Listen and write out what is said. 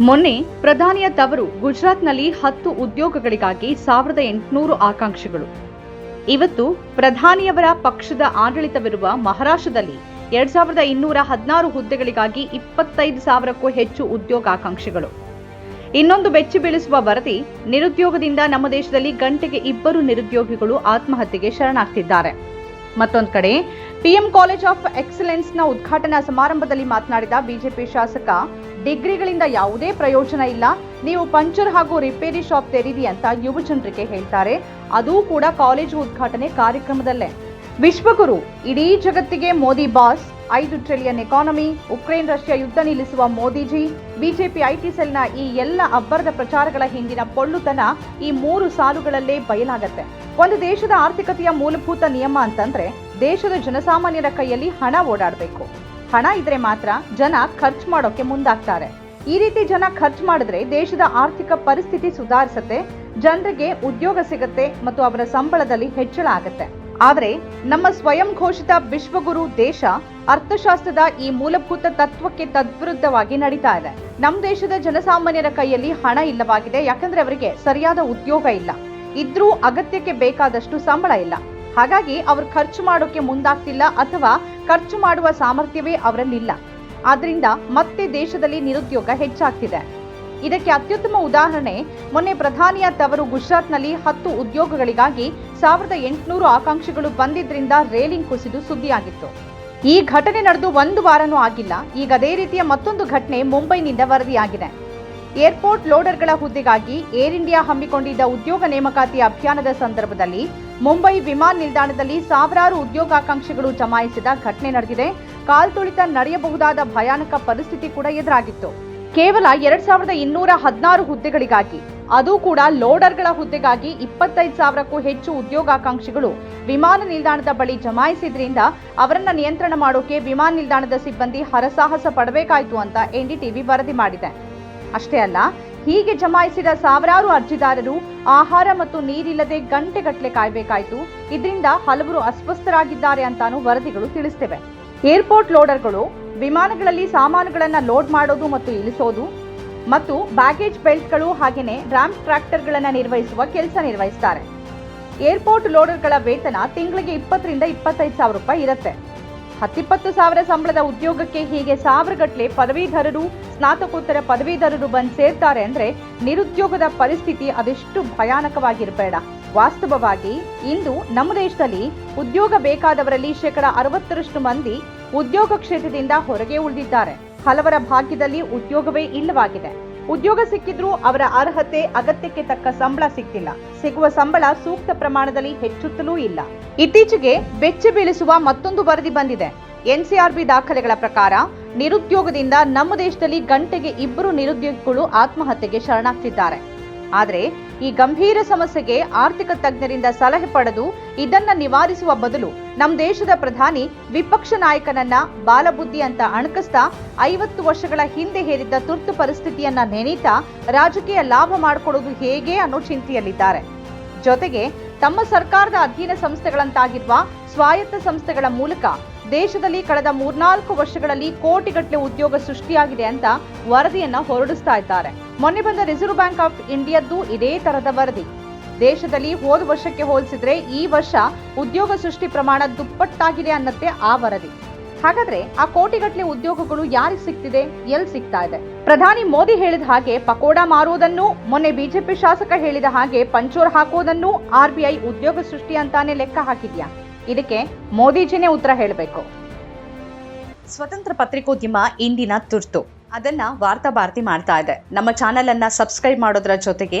ಮೊನ್ನೆ ಪ್ರಧಾನಿಯ ತವರು ಗುಜರಾತ್ನಲ್ಲಿ ಹತ್ತು ಉದ್ಯೋಗಗಳಿಗಾಗಿ ಸಾವಿರದ ಎಂಟುನೂರು ಆಕಾಂಕ್ಷಿಗಳು. ಇವತ್ತು ಪ್ರಧಾನಿಯವರ ಪಕ್ಷದ ಆಡಳಿತವಿರುವ ಮಹಾರಾಷ್ಟ್ರದಲ್ಲಿ ಎರಡ್ ಸಾವಿರದ ಇನ್ನೂರ ಹದಿನಾರು ಹುದ್ದೆಗಳಿಗಾಗಿ ಇಪ್ಪತ್ತೈದು ಸಾವಿರಕ್ಕೂ ಹೆಚ್ಚು ಉದ್ಯೋಗ ಉದ್ಯೋಗಾಕಾಂಕ್ಷಿಗಳು ಇನ್ನೊಂದು ಬೆಚ್ಚಿ ಬೀಳಿಸುವ ವರದಿ, ನಿರುದ್ಯೋಗದಿಂದ ನಮ್ಮ ದೇಶದಲ್ಲಿ ಗಂಟೆಗೆ ಇಬ್ಬರು ನಿರುದ್ಯೋಗಿಗಳು ಆತ್ಮಹತ್ಯೆಗೆ ಶರಣಾಗ್ತಿದ್ದಾರೆ. ಮತ್ತೊಂದು ಕಡೆ, ಪಿಎಂ ಕಾಲೇಜ್ ಆಫ್ ಎಕ್ಸಲೆನ್ಸ್ನ ಉದ್ಘಾಟನಾ ಸಮಾರಂಭದಲ್ಲಿ ಮಾತನಾಡಿದ ಬಿಜೆಪಿ ಶಾಸಕ ಡಿಗ್ರಿಗಳಿಂದ ಯಾವುದೇ ಪ್ರಯೋಜನ ಇಲ್ಲ. ನೀವು ಪಂಚರ್ ಹಾಗೂ ರಿಪೇರಿ ಶಾಪ್ ತೆರೀರಿ ಅಂತ ಯುವ ಜನರಿಗೆ ಹೇಳ್ತಾರೆ. ಅದೂ ಕೂಡ ಕಾಲೇಜು ಉದ್ಘಾಟನೆ ಕಾರ್ಯಕ್ರಮದಲ್ಲೇ. ವಿಶ್ವಗುರು, ಇಡೀ ಜಗತ್ತಿಗೆ ಮೋದಿ ಬಾಸ್. ಐದು ಟ್ರಿಲಿಯನ್ ಎಕಾನಮಿ, ಉಕ್ರೇನ್ ರಷ್ಯಾ ಯುದ್ಧ ನಿಲ್ಲಿಸುವ ಮೋದಿಜಿ. ಬಿಜೆಪಿ ಐಟಿ ಸೆಲ್ನ ಈ ಎಲ್ಲ ಅಬ್ಬರದ ಪ್ರಚಾರಗಳ ಹಿಂದಿನ ಪೊಳ್ಳುತನ ಈ ಮೂರು ಸಾಲುಗಳಲ್ಲೇ ಬಯಲಾಗತ್ತೆ. ಒಂದು ದೇಶದ ಆರ್ಥಿಕತೆಯ ಮೂಲಭೂತ ನಿಯಮ ಅಂತಂದ್ರೆ ದೇಶದ ಜನಸಾಮಾನ್ಯರ ಕೈಯಲ್ಲಿ ಹಣ ಓಡಾಡಬೇಕು. ಹಣ ಇದ್ರೆ ಮಾತ್ರ ಜನ ಖರ್ಚು ಮಾಡೋಕೆ ಮುಂದಾಗ್ತಾರೆ. ಈ ರೀತಿ ಜನ ಖರ್ಚು ಮಾಡಿದ್ರೆ ದೇಶದ ಆರ್ಥಿಕ ಪರಿಸ್ಥಿತಿ ಸುಧಾರಿಸುತ್ತೆ, ಜನರಿಗೆ ಉದ್ಯೋಗ ಸಿಗುತ್ತೆ ಮತ್ತು ಅವರ ಸಂಬಳದಲ್ಲಿ ಹೆಚ್ಚಳ ಆಗುತ್ತೆ. ಆದರೆ ನಮ್ಮ ಸ್ವಯಂ ಘೋಷಿತ ವಿಶ್ವಗುರು ದೇಶ ಅರ್ಥಶಾಸ್ತ್ರದ ಈ ಮೂಲಭೂತ ತತ್ವಕ್ಕೆ ತದ್ವಿರುದ್ಧವಾಗಿ ನಡೀತಾ ಇದೆ. ನಮ್ಮ ದೇಶದ ಜನಸಾಮಾನ್ಯರ ಕೈಯಲ್ಲಿ ಹಣ ಇಲ್ಲವಾಗಿದೆ, ಯಾಕಂದ್ರೆ ಅವರಿಗೆ ಸರಿಯಾದ ಉದ್ಯೋಗ ಇಲ್ಲ. ಇದ್ರೂ ಅಗತ್ಯಕ್ಕೆ ಬೇಕಾದಷ್ಟು ಸಂಬಳ ಇಲ್ಲ. ಹಾಗಾಗಿ ಅವರು ಖರ್ಚು ಮಾಡೋಕೆ ಮುಂದಾಗ್ತಿಲ್ಲ ಅಥವಾ ಖರ್ಚು ಮಾಡುವ ಸಾಮರ್ಥ್ಯವೇ ಅವರಲ್ಲಿಲ್ಲ. ಆದ್ರಿಂದ ಮತ್ತೆ ದೇಶದಲ್ಲಿ ನಿರುದ್ಯೋಗ ಹೆಚ್ಚಾಗ್ತಿದೆ. ಇದಕ್ಕೆ ಅತ್ಯುತ್ತಮ ಉದಾಹರಣೆ, ಮೊನ್ನೆ ಪ್ರಧಾನಿಯ ತವರು ಗುಜರಾತ್ನಲ್ಲಿ ಹತ್ತು ಉದ್ಯೋಗಗಳಿಗಾಗಿ ಸಾವಿರದ ಎಂಟುನೂರು ಆಕಾಂಕ್ಷಿಗಳು ಬಂದಿದ್ದರಿಂದ ರೇಲಿಂಗ್ ಕುಸಿದು ಸುದ್ದಿಯಾಗಿತ್ತು. ಈ ಘಟನೆ ನಡೆದು ಒಂದು ವಾರನೂ ಆಗಿಲ್ಲ. ಈಗ ಅದೇ ರೀತಿಯ ಮತ್ತೊಂದು ಘಟನೆ ಮುಂಬೈನಿಂದ ವರದಿಯಾಗಿದೆ. ಏರ್ಪೋರ್ಟ್ ಲೋಡರ್ಗಳ ಹುದ್ದೆಗಾಗಿ ಏರ್ ಇಂಡಿಯಾ ಹಮ್ಮಿಕೊಂಡಿದ್ದ ಉದ್ಯೋಗ ನೇಮಕಾತಿ ಅಭಿಯಾನದ ಸಂದರ್ಭದಲ್ಲಿ ಮುಂಬೈ ವಿಮಾನ ನಿಲ್ದಾಣದಲ್ಲಿ ಸಾವಿರಾರು ಉದ್ಯೋಗಾಕಾಂಕ್ಷಿಗಳು ಜಮಾಯಿಸಿದ ಘಟನೆ ನಡೆದಿದೆ. ಕಾಲ್ತುಳಿತ ನಡೆಯಬಹುದಾದ ಭಯಾನಕ ಪರಿಸ್ಥಿತಿ ಕೂಡ ಎದುರಾಗಿತ್ತು. ಕೇವಲ ಎರಡ್ ಸಾವಿರದ ಇನ್ನೂರ ಹದಿನಾರು ಹುದ್ದೆಗಳಿಗಾಗಿ, ಅದು ಕೂಡ ಲೋಡರ್ಗಳ ಹುದ್ದೆಗಾಗಿ ಇಪ್ಪತ್ತೈದು ಸಾವಿರಕ್ಕೂ ಹೆಚ್ಚು ಉದ್ಯೋಗಾಕಾಂಕ್ಷಿಗಳು ವಿಮಾನ ನಿಲ್ದಾಣದ ಬಳಿ ಜಮಾಯಿಸಿದ್ರಿಂದ ಅವರನ್ನ ನಿಯಂತ್ರಣ ಮಾಡೋಕೆ ವಿಮಾನ ನಿಲ್ದಾಣದ ಸಿಬ್ಬಂದಿ ಹರಸಾಹಸ ಪಡಬೇಕಾಯಿತು ಅಂತ ಎನ್ಡಿಟಿವಿ ವರದಿ ಮಾಡಿದೆ. ಅಷ್ಟೇ ಅಲ್ಲ, ಹೀಗೆ ಜಮಾಯಿಸಿದ ಸಾವಿರಾರು ಅರ್ಜಿದಾರರು ಆಹಾರ ಮತ್ತು ನೀರಿಲ್ಲದೆ ಗಂಟೆಗಟ್ಟಲೆ ಕಾಯಬೇಕಾಯಿತು. ಇದರಿಂದ ಹಲವರು ಅಸ್ವಸ್ಥರಾಗಿದ್ದಾರೆ ಅಂತಾನು ವರದಿಗಳು ತಿಳಿಸ್ತಿವೆ ಏರ್ಪೋರ್ಟ್ ಲೋಡರ್ಗಳು ವಿಮಾನಗಳಲ್ಲಿ ಸಾಮಾನುಗಳನ್ನು ಲೋಡ್ ಮಾಡೋದು ಮತ್ತು ಇಳಿಸೋದು ಮತ್ತು ಬ್ಯಾಗೇಜ್ ಬೆಲ್ಟ್ಗಳು ಹಾಗೆಯೇ ರ್ಯಾಂಪ್ ಟ್ರ್ಯಾಕ್ಟರ್ಗಳನ್ನು ನಿರ್ವಹಿಸುವ ಕೆಲಸ ನಿರ್ವಹಿಸ್ತಾರೆ. ಏರ್ಪೋರ್ಟ್ ಲೋಡರ್ಗಳ ವೇತನ ತಿಂಗಳಿಗೆ ಇಪ್ಪತ್ತರಿಂದ ಇಪ್ಪತ್ತೈದು ಸಾವಿರ ರೂಪಾಯಿ ಇರುತ್ತೆ. ಹತ್ತಿಪ್ಪತ್ತು ಸಾವಿರ ಸಂಬಳದ ಉದ್ಯೋಗಕ್ಕೆ ಹೀಗೆ ಸಾವಿರಗಟ್ಟಲೆ ಪದವೀಧರರು, ಸ್ನಾತಕೋತ್ತರ ಪದವೀಧರರು ಬಂದು ಸೇರ್ತಾರೆ ಅಂದ್ರೆ ನಿರುದ್ಯೋಗದ ಪರಿಸ್ಥಿತಿ ಅದೆಷ್ಟು ಭಯಾನಕವಾಗಿರಬೇಡ. ವಾಸ್ತವವಾಗಿ ಇಂದು ನಮ್ಮ ದೇಶದಲ್ಲಿ ಉದ್ಯೋಗ ಬೇಕಾದವರಲ್ಲಿ ಶೇಕಡ ಅರವತ್ತರಷ್ಟು ಮಂದಿ ಉದ್ಯೋಗ ಕ್ಷೇತ್ರದಿಂದ ಹೊರಗೆ ಉಳಿದಿದ್ದಾರೆ. ಹಲವರ ಭಾಗ್ಯದಲ್ಲಿ ಉದ್ಯೋಗವೇ ಇಲ್ಲವಾಗಿದೆ. ಉದ್ಯೋಗ ಸಿಕ್ಕಿದ್ರೂ ಅವರ ಅರ್ಹತೆ ಅಗತ್ಯಕ್ಕೆ ತಕ್ಕ ಸಂಬಳ ಸಿಕ್ತಿಲ್ಲ. ಸಿಗುವ ಸಂಬಳ ಸೂಕ್ತ ಪ್ರಮಾಣದಲ್ಲಿ ಹೆಚ್ಚುತ್ತಲೂ ಇಲ್ಲ. ಇತ್ತೀಚೆಗೆ ಬೆಚ್ಚ ಬೀಳಿಸುವ ಮತ್ತೊಂದು ವರದಿ ಬಂದಿದೆ. ಎನ್ಸಿಆರ್ಬಿ ದಾಖಲೆಗಳ ಪ್ರಕಾರ ನಿರುದ್ಯೋಗದಿಂದ ನಮ್ಮ ದೇಶದಲ್ಲಿ ಗಂಟೆಗೆ ಇಬ್ಬರು ನಿರುದ್ಯೋಗಿಗಳು ಆತ್ಮಹತ್ಯೆಗೆ ಶರಣಾಗ್ತಿದ್ದಾರೆ. ಆದರೆ ಈ ಗಂಭೀರ ಸಮಸ್ಯೆಗೆ ಆರ್ಥಿಕ ತಜ್ಞರಿಂದ ಸಲಹೆ ಪಡೆದು ಇದನ್ನ ನಿವಾರಿಸುವ ಬದಲು ನಮ್ಮ ದೇಶದ ಪ್ರಧಾನಿ ವಿಪಕ್ಷ ನಾಯಕನನ್ನ ಬಾಲಬುದ್ಧಿ ಅಂತ ಅಣಕಿಸ್ತಾ ಐವತ್ತು ವರ್ಷಗಳ ಹಿಂದೆ ಹೇರಿದ್ದ ತುರ್ತು ಪರಿಸ್ಥಿತಿಯನ್ನ ನೆನೀತಾ ರಾಜಕೀಯ ಲಾಭ ಮಾಡಿಕೊಡೋದು ಹೇಗೆ ಅನ್ನೋ ಚಿಂತೆಯಲ್ಲಿದ್ದಾರೆ. ಜೊತೆಗೆ ತಮ್ಮ ಸರ್ಕಾರದ ಅಧೀನ ಸಂಸ್ಥೆಗಳಂತಾಗಿರುವ ಸ್ವಾಯತ್ತ ಸಂಸ್ಥೆಗಳ ಮೂಲಕ ದೇಶದಲ್ಲಿ ಕಳೆದ ಮೂರ್ನಾಲ್ಕು ವರ್ಷಗಳಲ್ಲಿ ಕೋಟಿಗಟ್ಟಲೆ ಉದ್ಯೋಗ ಸೃಷ್ಟಿಯಾಗಿದೆ ಅಂತ ವರದಿಯನ್ನ ಹೊರಡಿಸ್ತಾ ಇದ್ದಾರೆ. ಮೊನ್ನೆ ಬಂದ ರಿಸರ್ವ್ ಬ್ಯಾಂಕ್ ಆಫ್ ಇಂಡಿಯಾದ್ದು ಇದೇ ತರದ ವರದಿ. ದೇಶದಲ್ಲಿ ಹೋದ ವರ್ಷಕ್ಕೆ ಹೋಲಿಸಿದ್ರೆ ಈ ವರ್ಷ ಉದ್ಯೋಗ ಸೃಷ್ಟಿ ಪ್ರಮಾಣ ದುಪ್ಪಟ್ಟಾಗಿದೆ ಅನ್ನತ್ತೆ ಆ ವರದಿ. ಹಾಗಾದ್ರೆ ಆ ಕೋಟಿಗಟ್ಟಲೆ ಉದ್ಯೋಗಗಳು ಯಾರಿಗೆ ಸಿಗ್ತಿದೆ? ಎಲ್ಲಿ ಸಿಗ್ತಾ ಇದೆ? ಪ್ರಧಾನಿ ಮೋದಿ ಹೇಳಿದ ಹಾಗೆ ಪಕೋಡ ಮಾರುವುದನ್ನು, ಮೊನ್ನೆ ಬಿಜೆಪಿ ಶಾಸಕ ಹೇಳಿದ ಹಾಗೆ ಪಂಚೋರ್ ಹಾಕೋದನ್ನು ಆರ್ಬಿಐ ಉದ್ಯೋಗ ಸೃಷ್ಟಿ ಅಂತಾನೆ ಲೆಕ್ಕ ಹಾಕಿದ್ಯಾ? ಇದಕ್ಕೆ ಮೋದಿಜಿನೇ ಉತ್ತರ ಹೇಳಬೇಕು. ಸ್ವತಂತ್ರ ಪತ್ರಿಕೋದ್ಯಮ ಇಂದಿನ ತುರ್ತು. ಅದನ್ನ ವಾರ್ತಾ ಭಾರತಿ ಮಾಡ್ತಾ ಇದೆ. ನಮ್ಮ ಚಾನೆಲ್ ಅನ್ನ ಸಬ್ಸ್ಕ್ರೈಬ್ ಮಾಡೋದ್ರ ಜೊತೆಗೆ